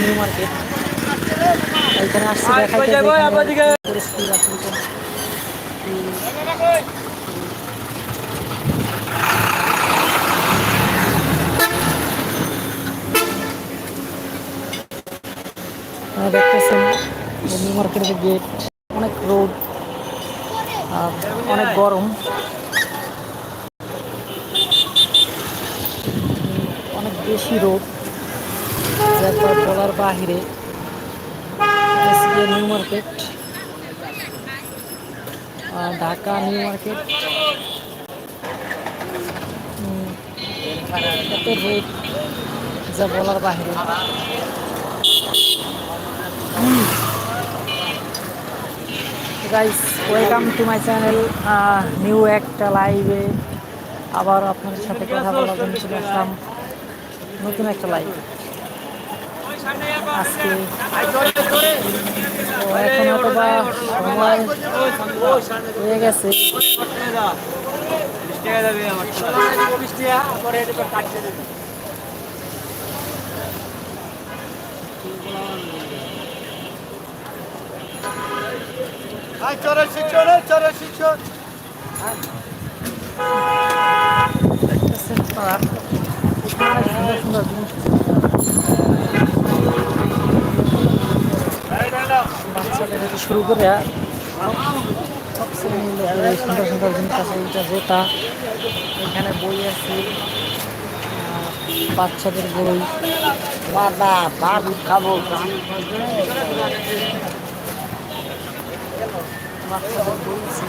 New market এখানে আসছে দেখাইতে পরিস্থিতি আসলে দেখতেছেন নিউ গেট অনেক রোদ আর অনেক গরম অনেক বেশি রোদ যার বলার বাহিরে SBI new market Dhaka new market এত রোদ যা বলার বাহিরে। Guys welcome to my channel new একটা লাইভে আবার আপনাদের সাথে কথা বলার জন্য চলে আসলাম। নতুন একটা লাইভ আজকে এখন হয়তো বা সময় হয়ে গেছে। শিক্ষণ দেখতেছেন আপনারা বাচ্চাদের থেকে শুরু করে সুন্দর সুন্দর জিনিস আছে এখানে বই আছে বাচ্চাদের বই। বাবা ভাত খাব বাচ্চাদের বই আছে।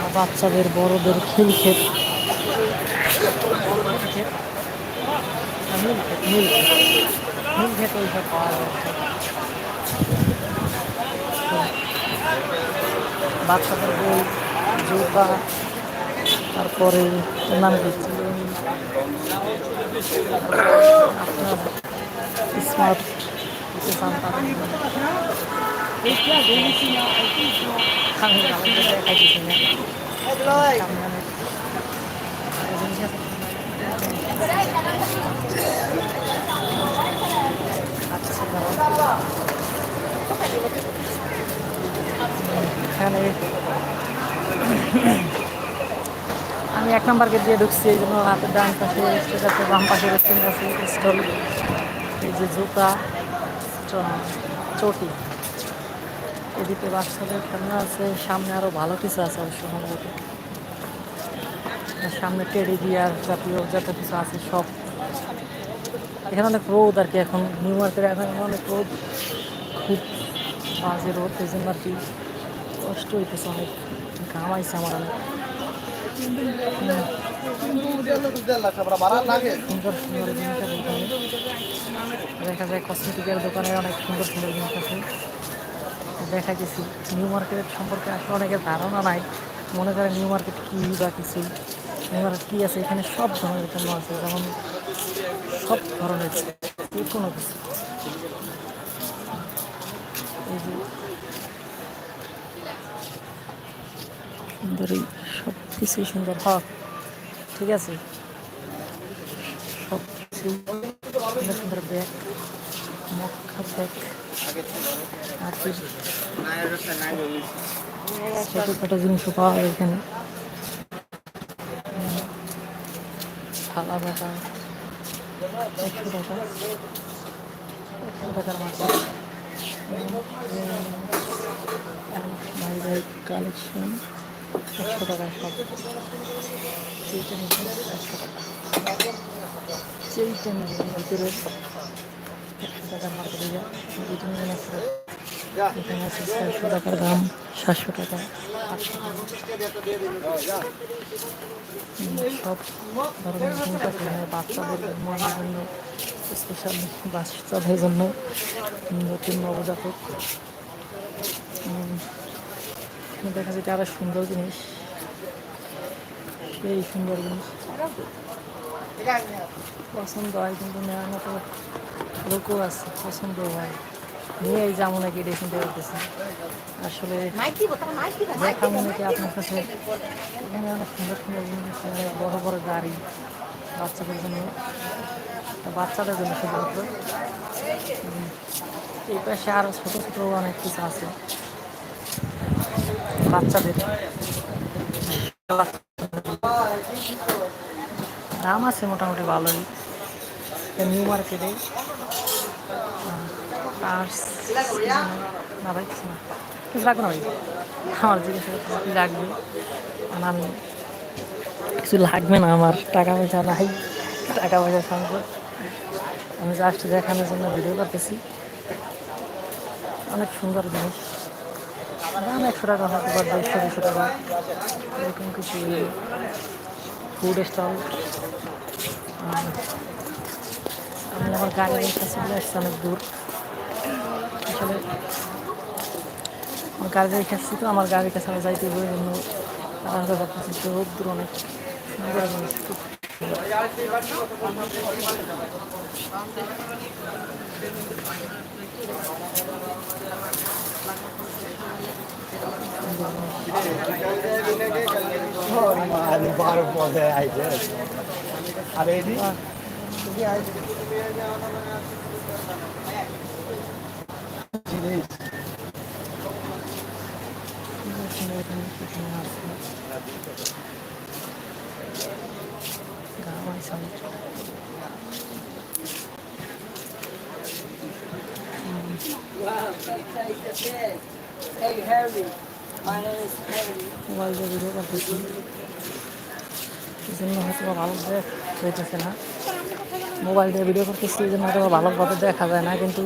আর বাচ্চাদের বড়দের খিলক্ষেত নীলক্ষেত ওইসব পাওয়া যায়। বাচ্চাদের বই জুতা তারপরে নাম আপনার স্মার্ট কিছু চান তাদের জন্য। আমি আমাদের দেখাইতেছি না। সামনে অনেক আরও জিনিস আছে। আচ্ছা, দাঁড়াও। এখানে আমি এক নম্বর গেট দিয়ে ঢুকছি, এই জন্য হাতের ডান পাশে আছে বাম পাশে রেস্টুরেন্ট আছে স্টল এই যে জুতা চটি। এদিকে বাচ্চাদের খেলনা আছে, সামনে আরও ভালো কিছু আছে অবশ্য সামনে টেডি বিয়ার জাতীয় যত কিছু আছে সব। এখানে অনেক রোদ আর কি এখন, নিউ মার্কেটে এখন অনেক রোদ, খুব বাজে রোদ, এই জন্য আর কি কষ্ট হইতেছে অনেক ঘামাইছে আমার অনেক। দেখা যায় কসমেটিকের দোকানে অনেক সুন্দর সুন্দর জিনিস আছে। দেখা গেছি নিউ মার্কেট সম্পর্কে আসলে অনেকের ধারণা নাই। মনে করে নিউ মার্কেট কী বা কিছু। নিউ মার্কেট কী আছে? এখানে সব ধরনের পণ্য আছে, যেমন সব ধরনের যে কোনো কিছু। এই সুন্দর কিছুই সুন্দর হক ঠিক আছে? সব কিছু সুন্দর সুন্দর ব্যাগ মক্কা ব্যাগ আর কি ছোটোখাটো জিনিসও পাওয়া যায় এখানে। উম, থালা বাটা একশো টাকা। একশো টাকার মাছ ভাই ভাই কালেকশন। একশো টাকা সব সেইটা একশো টাকা সেইটা নিচ্ছে ভিতরে একশো টাকার মার্কেটে যা দুটো নিয়ে টাকা আছে ছয়শো টাকার দাম সাতশো টাকা আটশো টাকা সব ধরনের জিনিস আছে বাচ্চাদের জন্মানোর জন্য স্পেশাল বাচ্চাদের জন্য নতুন নবজাতক এখানে দেখা যায় আরও সুন্দর জিনিস। সেই সুন্দর জিনিস। পছন্দ হয় কিন্তু নেওয়ার মতো লোকও আছে, পছন্দ হয়। নিয়ে এই যেমন নাকি এটা পারতেছি আসলে দেখা মনে কি আপনার কাছে এখানে অনেক সুন্দর সুন্দর জিনিস বড় বড় গাড়ি, বাচ্চাদের জন্য। বাচ্চাদের জন্য শুধুমাত্র। এই পাশে আরও ছোটো ছোটো অনেক কিছু আছে। বাচ্চাদের। দাম আছে মোটামুটি ভালোই। নিউ মার্কেটে না ভাই, কিছু না। লাগবে না ভাই? আমার জিজ্ঞেস লাগবে? আর আমি কিছু লাগবে না, আমার টাকা পয়সা নাই। টাকা পয়সা সংকট আমি জাস্ট দেখানোর জন্য ভিডিও করতেছি। অনেক সুন্দর জিনিস। দাম একশো টাকা হতে পারে দেড়শো দুশো টাকা। এরকম কিছু ফুড স্টল আমি আমার গাড়ির কাছে চলে আসছি অনেক দূর। আসলে আমার গাড়ি রেখে তো, আমার গাড়ির কাছে আমি যাইতে হবে জন্য তাড়াহুড়ো করতেছি তো দূর অনেক। সুন্দর জিনিস খুব আর বারো পদে আইছে আর এদি জিনিস সুন্দর সুন্দর Hey Harry, my name is Harry. দিয়ে ভিডিও করতেছি এই জন্য হয়তো ভালো হইতেছে না মোবাইল দিয়ে ভিডিও করতেছি এই জন্য হয়তো ভালোভাবে দেখা যায় না কিন্তু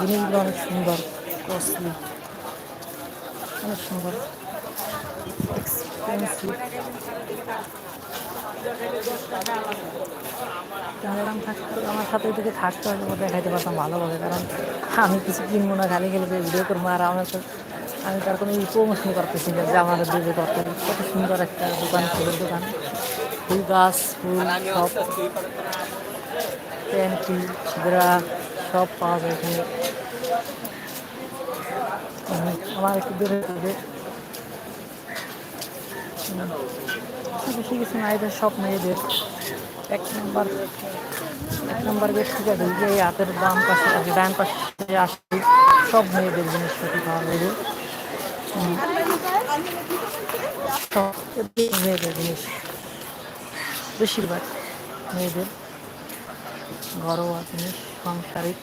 জিনিসগুলো অনেক সুন্দর কস্টলি অনেক সুন্দর। এক্সপেন্সিভ থাকতে আমার সাথে যদি থাকতে হয়তো বা দেখাইতে পারতাম ভালোভাবে কারণ আমি কিছু কিনবো না খালি গেলে ভিডিও করব আর আমার আমি তার কোনো প্রমোশন করতেছি না যে আমাদের দিকে করতে কত সুন্দর একটা দোকান, ফুলের দোকান। ফুল গাছ, ফুল সব। প্যান্টি ব্রা সব পাওয়া যায় এখানে। আমার একটু দূরে দূরে বেশি কিছু না এদের সব মেয়েদের। এক নম্বর এক নম্বর গেট থেকে ঢুকে এই হাতের বাম পাশে আছে ডান পাশে আসছে সব মেয়েদের জিনিসপাতি পাওয়া। সব মেয়েদের জিনিস বেশিরভাগ মেয়েদের ঘরোয়া জিনিস সাংসারিক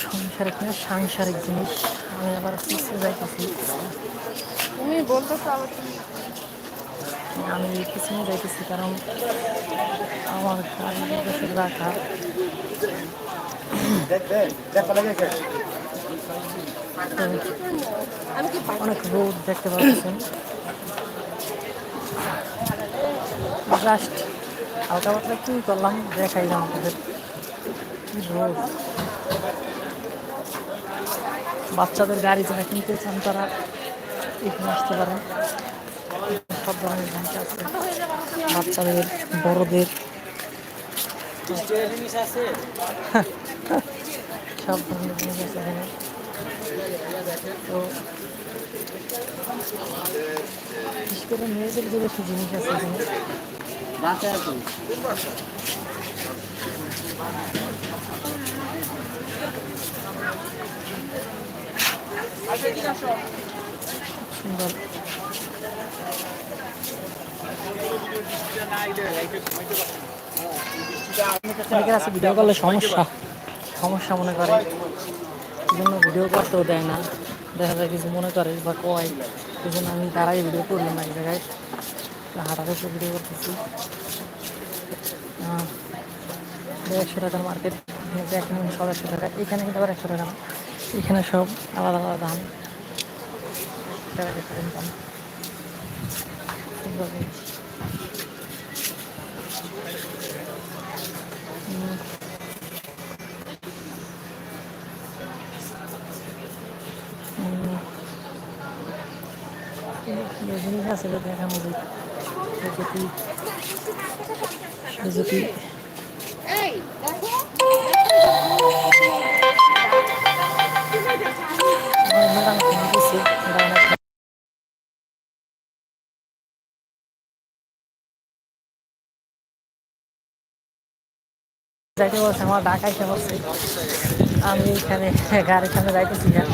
সাংসারিক না সাংসারিক জিনিস আমি আবার পিছিয়ে যাইতেছি তুমি তুমি আমি পিছনে যাইতেছি কারণ আমার গাড়ির অনেক রোদ দেখতে পাচ্ছেন। জাস্ট হালকা পাতলা কি করলাম দেখাইলাম আপনাদের। কি রোদ। বাচ্চাদের গাড়ি যারা কিনতে চান তারা এখানে আসতে পারেন। সব ধরনের গাড়ি আছে। বাচ্চাদের বড়দের। সব ধরনের জিনিস আছে এখানে। তো বিশেষ করে মেয়েদের যে বেশি জিনিস আছে সুন্দর। অনেকের আছে ভিডিও করলে সমস্যা। সমস্যা মনে করে। এই জন্য ভিডিও করতেও দেয় না। দেখা যায় কিছু মনে করে বা কয়, এই জন্য আমি তারাই ভিডিও করলাম এক জায়গায়। হাঁটা বসে ভিডিও করতেছি। একশো টাকার মার্কেট সব একশো টাকা। এখানে কিন্তু আবার একশো টাকা এখানে সব আলাদা আলাদা দাম। দাম সুন্দর জিনিস। হুম। হুম। জিনিস আছে দেখানো যায় যদি যদি ম্যাডাম দিছে যাইতে বলছে আমার ঢাকা এসে বলছে। আমি এখানে গাড়ির সামনে যাইতেছি না।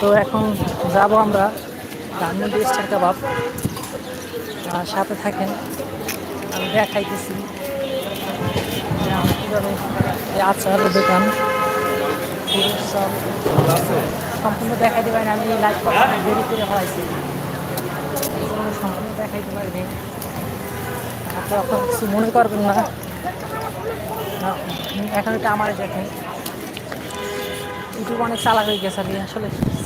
তো এখন যাব আমরা। ধানমন্ডি স্টার কাবাব সাথে থাকেন। আমি দেখাইতেছি কীভাবে এই আচারের দোকান সম্পূর্ণ দেখাইতে পারি না। আমি লাইভ দেরি করে হওয়াইছি সম্পূর্ণ দেখাইতে পারিনি। আপনি এখন কিছু মনে করবেন না। এখন এটা আমার দেখেন। ইউটিউব অনেক চালাক হয়ে গেছে আসলে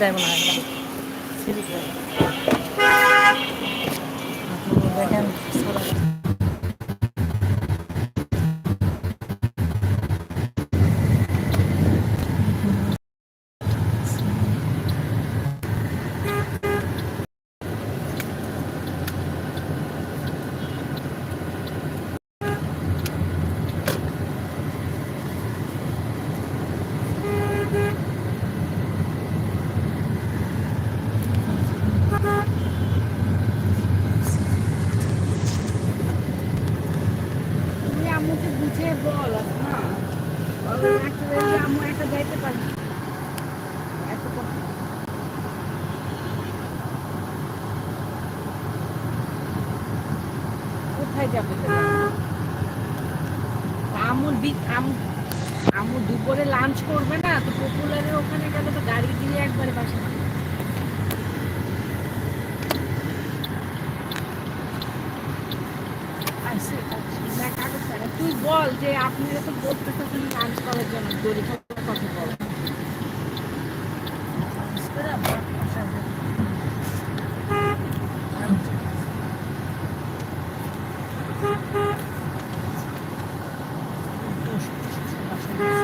দেয় মনে হয় করবে না, তো পপুলারের ওখানে গেলে তো গাড়ি দিয়ে একবারে বাসা তুই বল যে আপনি তো বলতে তুমি লাঞ্চ করার জন্য দড়ি কথা বল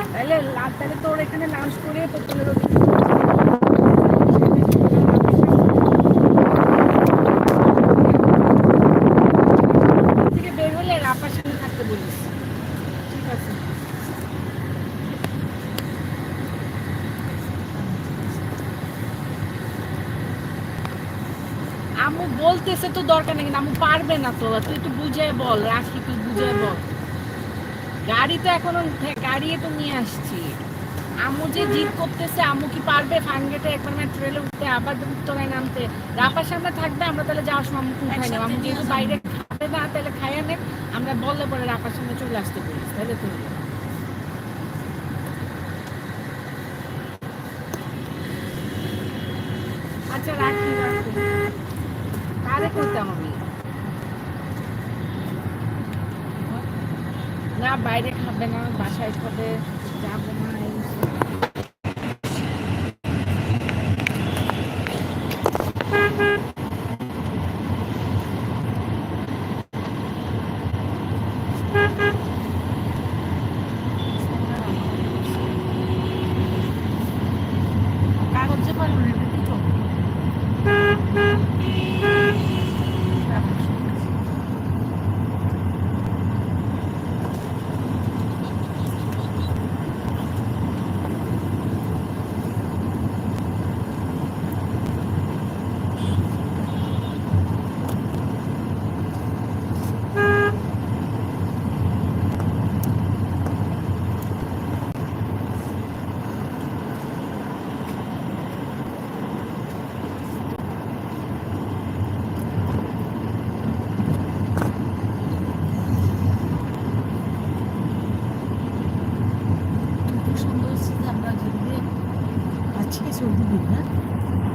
তাহলে লা- তাহলে তোর এখানে লাঞ্চ আম্মু বলতেছে তো দরকার নেই আম্মু পারবে না তো। তুই একটু বুঝে বল রাখি তুই বুঝে বল। গাড়ি তো এখনও, গাড়ি তো নিয়ে আসছি। আম্মু যে জিদ করতেছে আম্মু কি পারবে? ফানগেটে একবার মানে ট্রেলে উঠতে আবার উত্তরায় নামতে রাপার সামনে থাকবে আমরা তাহলে যাওয়ার সময় আম্মুকে উঠাই নেব। আম্মু যেহেতু বাইরে খাবে না তাহলে খাইয়া নেব আমরা বললে পরে রাপার সামনে চলে আসতে পারি তাহলে তো। হলো। আচ্ছা রাখি রাখি। কারে করতাম আমি না বাইরে খাবে না বাসায় খাবে যাব না এই সেই। কাগজে পারব না এটা দিত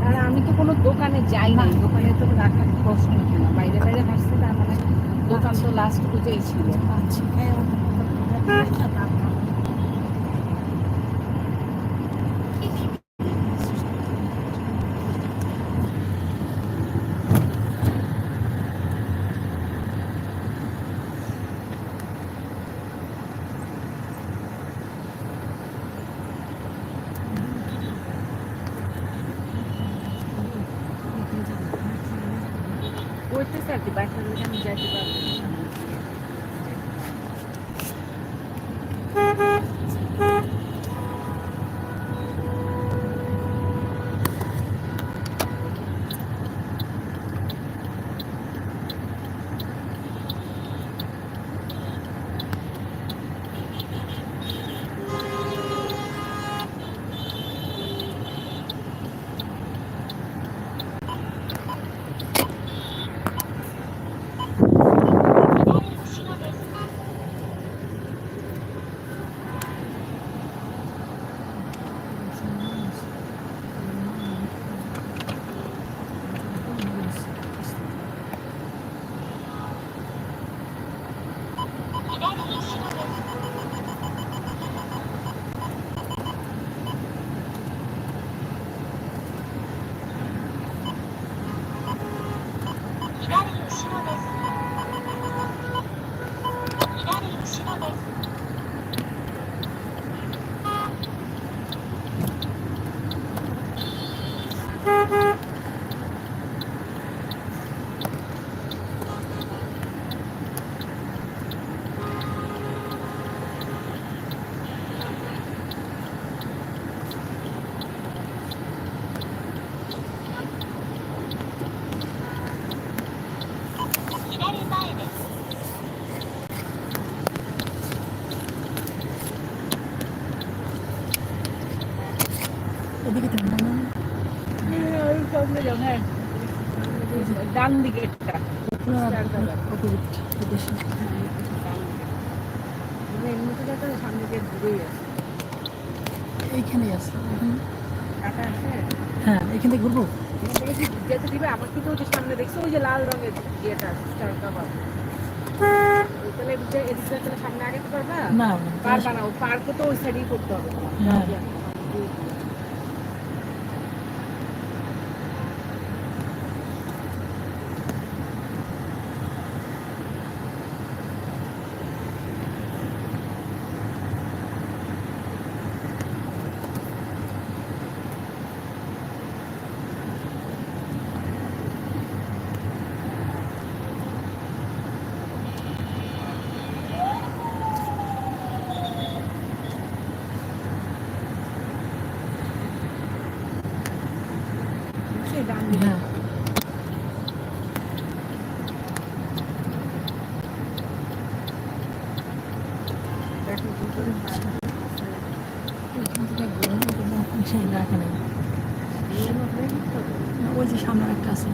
আর আমি তো কোনো দোকানে যাই না দোকানে তো রাখার প্রশ্ন ওঠে না বাইরে বাইরে হাসতে তার মানে দোকান তো লাস্ট বুঝেই ছিল আচ্ছা করতেছে দিয়ে ঘুরেই আছে। এখানে- হ্যাঁ। এখান থেকে ঘুরবো যেতে দিবে আবার কিন্তু ওই সামনে দেখছ ওই যে লাল রঙের ইয়েটা স্টার কাভার তাহলে এদিক সামনে আগে পারবা? না পারবা না পার্কে তো ওই সাইডেই করতে হবে তোমার। হ্যাঁ। সেই ডান দিকে। হ্যাঁ দেখো ভিতরে পার্ক আছে। এখান থেকে ঘুরবো কিন্তু সেই হবে। না, ওই যে সামনে একটা আছে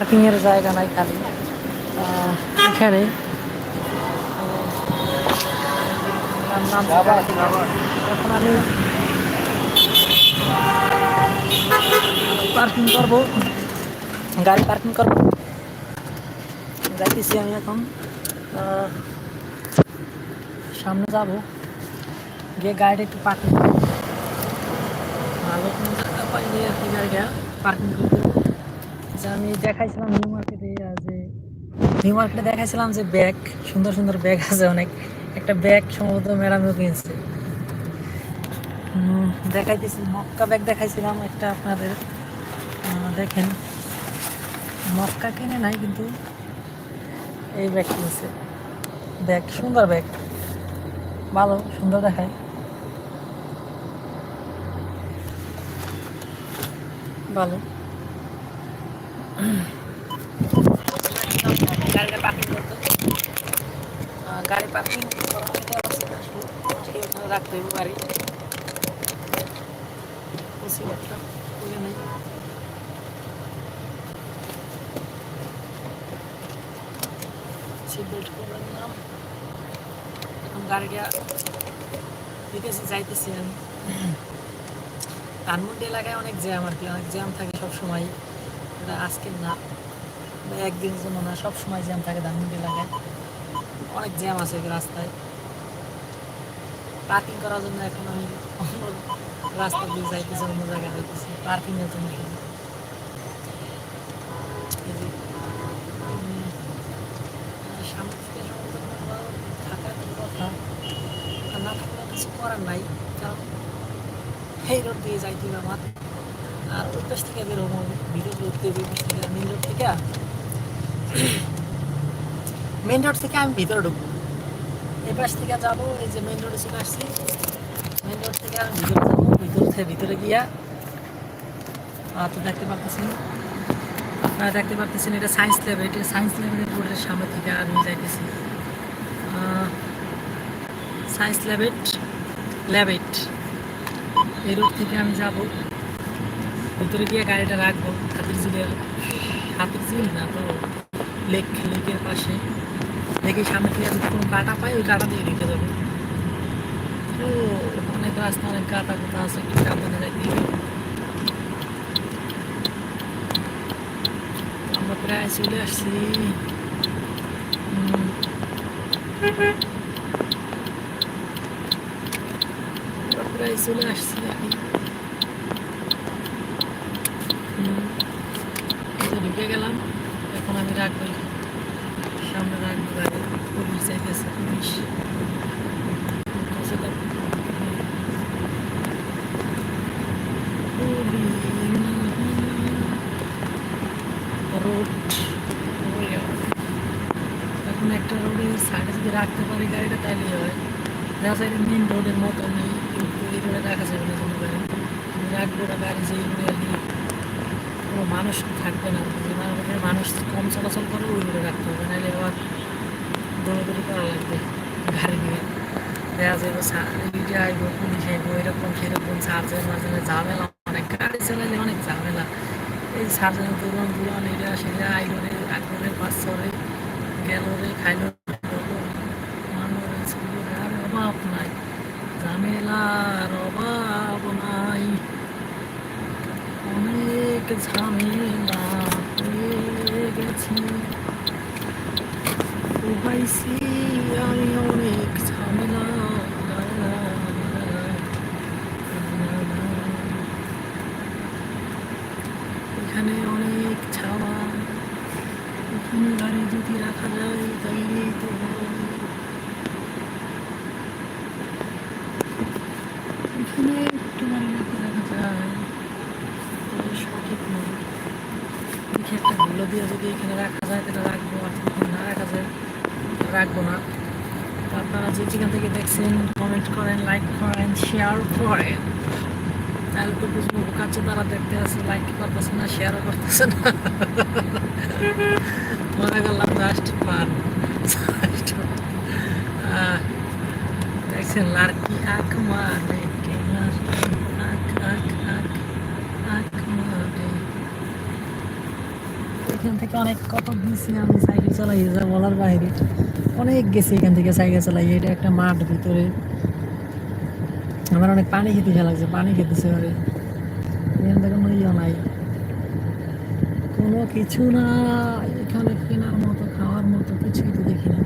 পার্কিংয়ের জায়গা নাই খালি। এখানে। এখন আমি পার্কিং করব। গাড়ি পার্কিং করব। যাইতেছি আমি এখন। সামনে যাব। গিয়ে গাড়িটা একটু পার্কিং ভালো কোনো জায়গা গাড়িটা। পার্কিং করব যে আমি দেখাইছিলাম নিউ মার্কেটে যে নিউ মার্কেটে দেখাইছিলাম যে ব্যাগ, সুন্দর সুন্দর ব্যাগ আছে অনেক। একটা ব্যাগ সম্ভবত ম্যাডামও কিনছে। দেখাইতেছি, মক্কা ব্যাগ দেখাইছিলাম একটা আপনাদের। দেখেন, মক্কা কিনে নাই কিন্তু এই ব্যাগ কিনছে। ব্যাগ, সুন্দর ব্যাগ। ভালো, সুন্দর দেখায়। ভালো। গাড়িটা পার্কিং গাড়ি পার্কিং রাখতে হবে গাড়ি মুসিবতটা খুলে নেই সিট বেল্ট করে নিলাম এখন গাড়িটা আমি ধানমন্ডি এলাকায় অনেক জ্যাম আর কি অনেক জ্যাম থাকে সব সময় এটা আজকের না, বা একদিনের জন্য না সব সময় জ্যাম থাকে ধানমন্ডি এলাকায় অনেক জ্যাম আছে রাস্তায়। পার্কিং করার জন্য এখন আমি রাস্তা দিয়ে যাইতেছি, অন্য জায়গায় যাইতেছি পার্কিংয়ের জন্য না থাকলে করার নাই, কারণ এই রোড দিয়ে যাইতে আমার। ওই থেকে বেরোবো ঢুকতে হবে থেকে মেন রোড থেকে মেন রোড থেকে আমি ভিতরে ঢুকবো। এই পাশ থেকে যাব এই যে মেন রোডে চলে আসছি। মেন রোড থেকে আমি ভিতরে যাব ভিতর থেকে ভিতরে গিয়া। তো দেখতে পারতেছেন। আপনারা দেখতে পারতেছেন এটা সায়েন্স ল্যাব এটা সায়েন্স ল্যাবের রোডের সামনে থেকে আমি যাইতেছি সায়েন্স ল্যাবেট ল্যাবেট এই রোড থেকে আমি যাব। ভিতরে গিয়ে গাড়িটা রাখব হাতির ঝিলের হাতির ঝিল না তো, লেক, লেকের পাশে। লেকের সামনে থেকে যদি কোনো কাটা পাই, ওই কাটা দিয়ে ঢুকে যাব ও, অনেক রাস্তা, অনেক কাটা কোথা আছে, একটু সাবধানে যাইতে হবে। আমরা প্রায় চলে আসছি। প্রায় চলে আসছি আর কি হুম। এই যে ঢুকে গেলাম এখন আমি রাখব সামনে রাখব গাড়ি পুলিশ যাইতেছে পুলিশ। রোড এখন একটা রোডের সাইডে যদি রাখতে পারি গাড়িটা, তাইলে হয়। দেখা যায় মেন রোডের মতো নেই রোডে রাখা যাবে না কোনো গাড়ি রাখব ওটা গাড়ি যে রোডে কোনো মানুষ থাকবে না। রোডে মানুষ কম চলাচল করে ওই রোডে রাখতে হবে। নাহলে আবার দৌড়াদৌড়ি করা লাগবে। গাড়ি নিয়ে। দেখা যাবে ইডি আইব পুলিশ আইব এরকম সেরকম সার্জেন মাঝে ঝামেলা অনেক। গাড়ি চালাইলে অনেক ঝামেলা। এই সার্জেন দূরন দূরন এটা সেটা আইলো রে পাঁচ রে গেল রে, খাইলো আর, অভাব নাই। ঝামেলার অভাব নাই অনেক ঝামেলা হয়ে গেছি পাইছি আমি অনেক ঝামেলা এখানে অনেক ছাওয়া গাড়ি যদি রাখা যায়, তাইলেই তো ভালো। এখানে একটু গাড়ি রাখা রাখা যায় তবে সঠিক নয় এগুলো দিয়ে যদি এখানে রাখা যায়, তাহলে রাখব আর যদি না রাখা যায় রাখব না। আপনারা যে যেখান থেকে দেখছেন কমেন্ট করেন লাইক করেন শেয়ার করেন। তাহলে তো বুঝব কাছে তারা দেখতে আছে লাইক করতেছে না শেয়ারও করতেছে না। মনে করলাম জাস্ট ফান দেখছেন লাড়কি আঁক মারে থেকে অনেক কত গেছি আমি, সাইকেল চালাই যা বলার বাইরে অনেক গেছি এখান থেকে সাইকেল চালাই এটা একটা মাঠ ভিতরে। আমার অনেক পানি খেতে ইচ্ছা লাগছে, পানি খেতেছে এবারে এখান থেকে কোনো ইয়ে নাই। কোনো কিছু না এখানে কেনার মতো, খাওয়ার মতো কিছুই তো দেখি না।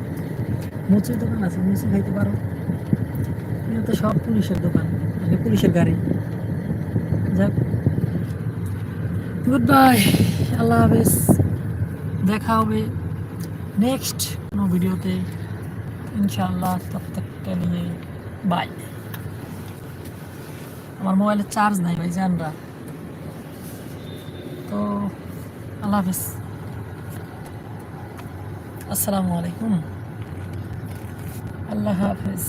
মুচির দোকান আছে মুচি খাইতে পারো। এখানে তো সব পুলিশের দোকান মানে পুলিশের গাড়ি। যাক। গুড বাই আল্লাহ হাফেজ। দেখা হবে নেক্সট কোনো ভিডিওতে। তক কে লিয়ে বাই আমার মোবাইলে চার্জ নাই ভাই জানরা তো, আল্লাহ হাফেজ। আসসালামু আলাইকুম। আল্লাহ হাফেজ।